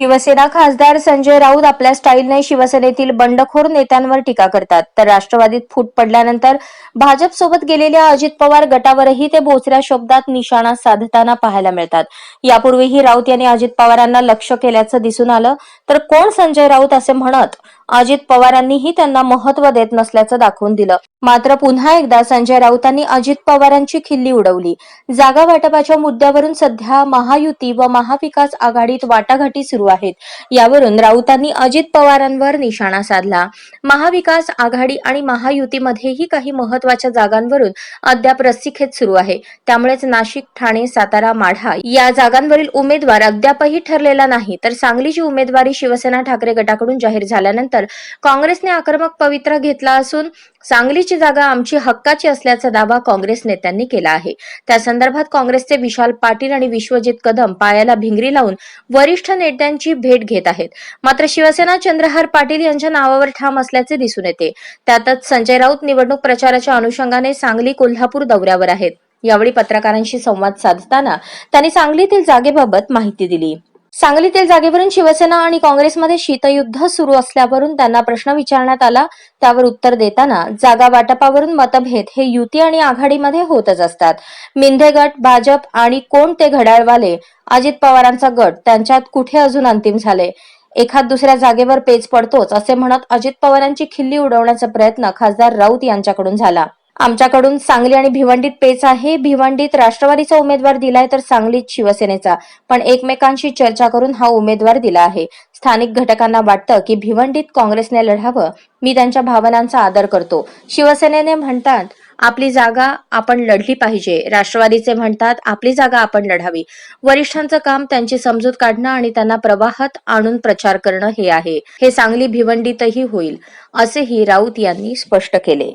शिवसेना खासदार संजय राऊत आपल्या स्टाईलने शिवसेनेतील बंडखोर नेत्यांवर टीका करतात. तर राष्ट्रवादीत फूट पडल्यानंतर भाजपसोबत गेलेल्या अजित पवार गटावरही ते बोचऱ्या शब्दात निशाणा साधताना पाहायला मिळतात. यापूर्वीही राऊत यांनी अजित पवारांना लक्ष केल्याचं दिसून आलं. तर कोण संजय राऊत असे म्हणत? अजित पवारांनीही त्यांना महत्त्व देत नसल्याचं दाखवून दिलं. मात्र पुन्हा एकदा संजय राऊतांनी अजित पवारांची खिल्ली उडवली. जागा वाटपाच्या मुद्द्यावरून सध्या महायुती व महाविकास आघाडीत वाटाघाटी सुरू आहेत. यावरून राऊतांनी अजित पवारांवर निशाणा साधला. महाविकास आघाडी आणि महायुतीमध्येही काही महत्त्वाच्या जागांवरून अद्याप रस्सीखेच सुरू आहे. त्यामुळेच नाशिक ठाणे सातारा माढा या जागांवरील उमेदवार अद्यापही ठरलेला नाही. तर सांगलीची उमेदवारी शिवसेना ठाकरे गटाकडून जाहीर झाल्यानंतर काँग्रेसने आक्रमक पवित्रा घेतला असून सांगलीची जागा आमची हक्काची असल्याचा दावा काँग्रेस नेत्यांनी केला आहे. त्या संदर्भात काँग्रेसचे विशाल पाटील आणि विश्वजित कदम पायाला भिंगरी लावून वरिष्ठ नेत्यांची भेट घेत आहेत. मात्र शिवसेना चंद्रहार पाटील यांच्या नावावर ठाम असल्याचे दिसून येते. त्यातच संजय राऊत निवडणूक प्रचाराच्या अनुषंगाने सांगली कोल्हापूर दौऱ्यावर आहेत. यावेळी पत्रकारांशी संवाद साधताना त्यांनी सांगलीतील जागेबाबत माहिती दिली. सांगलीतील जागेवरून शिवसेना आणि काँग्रेसमध्ये शीतयुद्ध सुरू असल्यावरून त्यांना प्रश्न विचारण्यात आला. त्यावर उत्तर देताना जागा वाटपावरून मतभेद हे युती आणि आघाडीमध्ये होतच असतात. मिंधे गट भाजप आणि कोण ते घड्याळवाले? अजित पवारांचा गट त्यांच्यात कुठे अजून अंतिम झाले? एखाद दुसऱ्या जागेवर पेच पडतोच असे म्हणत अजित पवारांची खिल्ली उडवण्याचा प्रयत्न खासदार राऊत यांच्याकडून झाला. आमच्याकडून सांगली आणि भिवंडीत पेच आहे. भिवंडीत राष्ट्रवादीचा उमेदवार दिलाय तर सांगलीत शिवसेनेचा. पण एकमेकांशी चर्चा करून हा उमेदवार दिला आहे. स्थानिक घटकांना वाटतं की भिवंडीत काँग्रेसने लढावं. मी त्यांच्या भावनांचा आदर करतो. शिवसेनेने म्हणतात आपली जागा आपण लढली पाहिजे. राष्ट्रवादीचे म्हणतात आपली जागा आपण लढावी. वरिष्ठांचं काम त्यांची समजूत काढणं आणि त्यांना प्रवाहात आणून प्रचार करणं हे आहे. हे सांगली भिवंडीतही होईल असेही राऊत यांनी स्पष्ट केले.